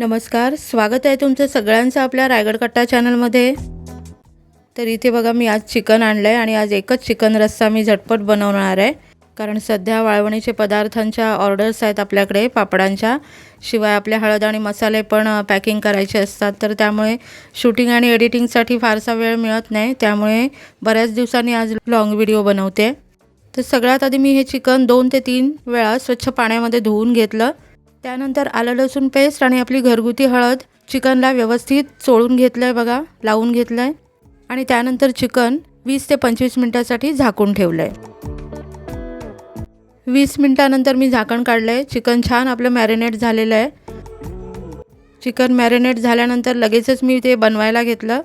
नमस्कार स्वागत आहे तुमचं सगळ्यांचं आपल्या रायगड कट्टा चॅनलमध्ये. तर इथे बघा मी आज चिकन आणलं आहे आणि आज एकच चिकन रस्सा मी झटपट बनवणार आहे. कारण सध्या वाळवणीचे पदार्थांच्या ऑर्डर्स आहेत आपल्याकडे पापडांच्या. शिवाय आपले हळद आणि मसाले पण पॅकिंग करायचे असतात. तर त्यामुळे शूटिंग आणि एडिटिंगसाठी फारसा वेळ मिळत नाही. त्यामुळे बऱ्याच दिवसांनी आज लॉंग व्हिडिओ बनवते. तर सगळ्यात आधी मी हे चिकन दोन ते तीन वेळा स्वच्छ पाण्यामध्ये धुवून घेतलं. त्यानंतर आलं लसूण पेस्ट आणि आपली घरगुती हळद चिकनला व्यवस्थित चोळून घेतलं आहे बघा लावून घेतलं आहे आणि त्यानंतर चिकन वीस ते पंचवीस मिनटासाठी झाकून ठेवलं आहे वीस मिनटानंतर मी झाकण काढलं आहे चिकन छान आपलं मॅरिनेट झालेलं आहे. चिकन मॅरिनेट झाल्यानंतर लगेचच मी ते बनवायला घेतलं.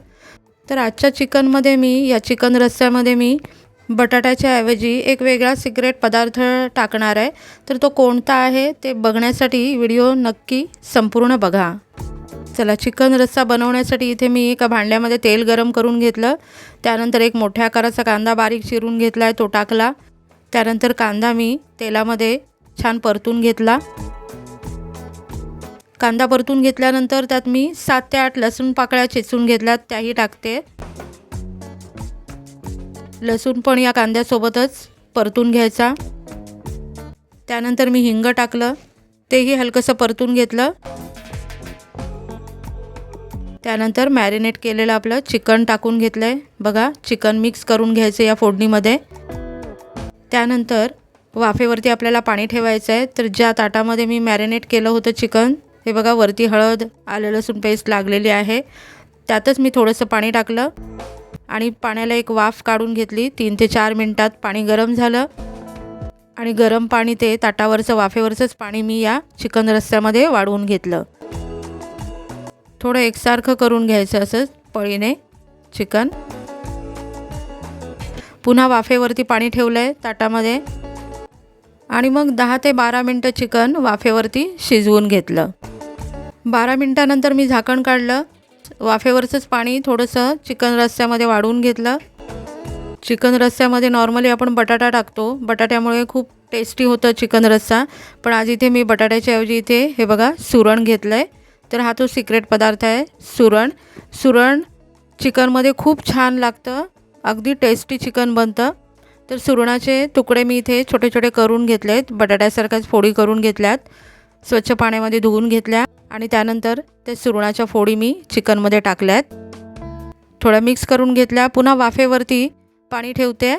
तर आजच्या चिकनमध्ये मी या चिकन रस्स्यामध्ये मी बटाट्याच्या ऐवजी एक वेगळा सिक्रेट पदार्थ टाकणार आहे. तर तो कोणता आहे ते बघण्यासाठी व्हिडिओ नक्की संपूर्ण बघा. चला चिकन रस्सा बनवण्यासाठी इथे मी एका भांड्यामध्ये तेल गरम करून घेतलं. त्यानंतर एक मोठ्या आकाराचा कांदा बारीक चिरून घेतला आहे तो टाकला. त्यानंतर कांदा मी तेलामध्ये छान परतून घेतला. कांदा परतून घेतल्यानंतर त्यात मी सात ते आठ लसूण पाकळ्या चेचून घेतल्या त्याही टाकते. लसूण पण या कांद्यासोबतच परतून घ्यायचा. त्यानंतर मी हिंग टाकलं. तेही हलकंसं परतून घेतलं. त्यानंतर मॅरिनेट केलेलं आपलं चिकन टाकून घेतलं आहे बघा चिकन मिक्स करून घ्यायचं या फोडणीमध्ये. त्यानंतर वाफेवरती आपल्याला पाणी ठेवायचं आहे तर ज्या ताटामध्ये मी मॅरिनेट केलं होतं चिकन हे बघा वरती हळद आलं लसूण पेस्ट लागलेली आहे. त्यातच मी थोडंसं पाणी टाकलं. आणि पाण्याला एक वाफ काढून घेतली. तीन ते चार मिनटात पाणी गरम झालं. आणि गरम पाणी ते ताटावरचं वाफेवरचंच पाणी मी या चिकन रस्स्यामध्ये वाढवून घेतलं. थोडं एकसारखं करून घ्यायचं असं पळीने चिकन. पुन्हा वाफेवरती पाणी ठेवलं आहे ताटामध्ये. आणि मग दहा ते बारा मिनटं चिकन वाफेवरती शिजवून घेतलं. बारा मिनटानंतर मी झाकण काढलं. वाफेवरचंच पाणी थोडंसं चिकन रस्स्यामध्ये वाढवून घेतलं. चिकन रस्स्यामध्ये नॉर्मली आपण बटाटा टाकतो. बटाट्यामुळे खूप टेस्टी होतं चिकन रस्सा. पण आज इथे मी बटाट्याच्या ऐवजी इथे हे बघा सुरण घेतलं आहे तर हा तो सिक्रेट पदार्थ आहे सुरण. सुरण चिकनमध्ये खूप छान लागतं. अगदी टेस्टी चिकन बनतं. तर सुरणाचे तुकडे मी इथे छोटे छोटे करून घेतले आहेत बटाट्यासारख्याच फोडी करून घेतल्यात. स्वच्छ पाण्यामध्ये धुवून घेतल्या. आणि त्यानंतर ते सुरणाच्या फोडी मी चिकनमध्ये टाकल्या आहेत. थोड्या मिक्स करून घेतल्या. पुन्हा वाफेवरती पाणी ठेवते.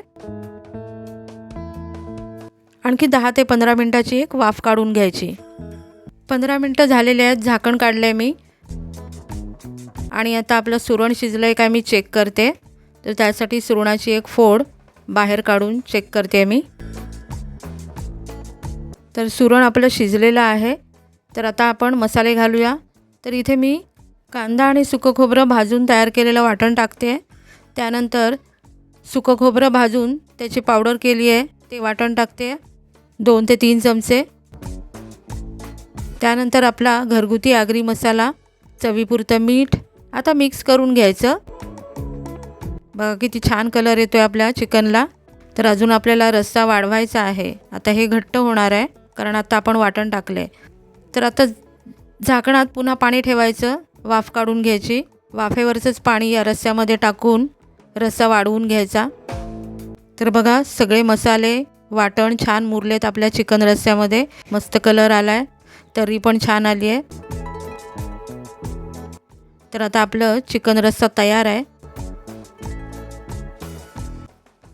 आणखी दहा ते पंधरा मिनटाची एक वाफ काढून घ्यायची. पंधरा मिनटं झालेले आहेत. झाकण काढलं आहे मी. आणि आता आपलं सुरण शिजलं आहे काय मी चेक करते. तर त्यासाठी सुरणाची एक फोड बाहेर काढून चेक करते मी. तर सुरण आपलं शिजलेलं आहे. तर आता आपण मसाले घालूया. तर इथे मी कांदा आणि सुकं खोबरं भाजून तयार केलेलं वाटण टाकते. त्यानंतर सुकं खोबरं भाजून त्याची पावडर केली आहे. ते वाटण टाकते. दोन ते तीन चमचे. त्यानंतर आपला घरगुती आगरी मसाला चवीपुरतं मीठ आता मिक्स करून घ्यायचं. बघा किती छान कलर येतो आहे आपल्या चिकनला. तर अजून आपल्याला रस्सा वाढवायचा आहे. आता हे घट्ट होणार आहे कारण आता आपण वाटण टाकलं आहे तर आता झाकणात पुन्हा पाणी ठेवायचं वाफ काढून घ्यायची. वाफेवरचंच पाणी या रस्स्यामध्ये टाकून रस्सा वाढवून घ्यायचा. तर बघा सगळे मसाले वाटण छान मुरलेत आपल्या चिकन रस्स्यामध्ये मस्त कलर आला आहे तर्री पण छान आली आहे तर आता आपलं चिकन रस्सा तयार आहे.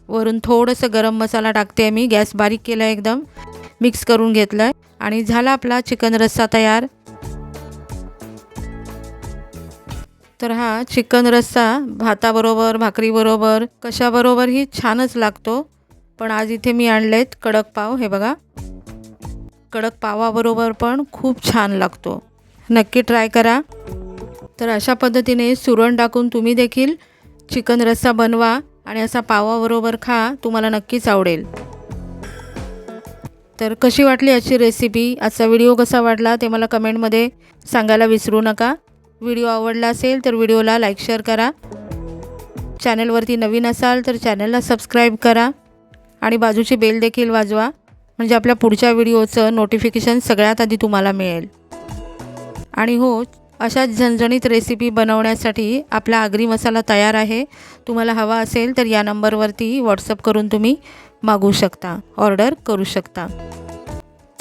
वरून थोडंसं गरम मसाला टाकते मी गॅस बारीक केला आहे एकदम. मिक्स करून घेतला आहे आणि झाला आपला चिकन रस्सा तयार. तर हा चिकन रस्सा भाताबरोबर भाकरीबरोबर कशाबरोबरही छानच लागतो. पण आज इथे मी आणलेत कडक पाव हे बघा. कडक पावाबरोबर पण खूप छान लागतो. नक्की ट्राय करा. तर अशा पद्धतीने सुरण टाकून तुम्ही देखील चिकन रस्सा बनवा आणि असा पावाबरोबर खा तुम्हाला नक्कीच आवडेल. तर कशी वाटली आजची रेसिपी आजचा व्हिडिओ कसा वाटला ते मला कमेंटमध्ये सांगायला विसरू नका. व्हिडिओ आवडला असेल तर व्हिडिओला लाईक शेअर करा. चॅनलवरती नवीन असाल तर चॅनलला सबस्क्राईब करा. आणि बाजूची बेल देखील वाजवा. म्हणजे आपल्या पुढच्या व्हिडिओचं नोटिफिकेशन सगळ्यात आधी तुम्हाला मिळेल. आणि हो अशाच झणझणीत रेसिपी बनवण्यासाठी आपला आगरी मसाला तयार आहे. तुम्हाला हवा असेल तर या नंबरवरती व्हॉट्सअप करून तुम्ही मागवू शकता. ऑर्डर करू शकता.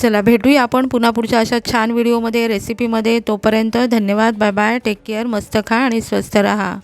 चला भेटूया आपण पुन्हा पुढच्या अशा छान व्हिडिओमध्ये रेसिपीमध्ये तोपर्यंत धन्यवाद. बाय बाय टेक केअर मस्त खा आणि स्वस्थ रहा.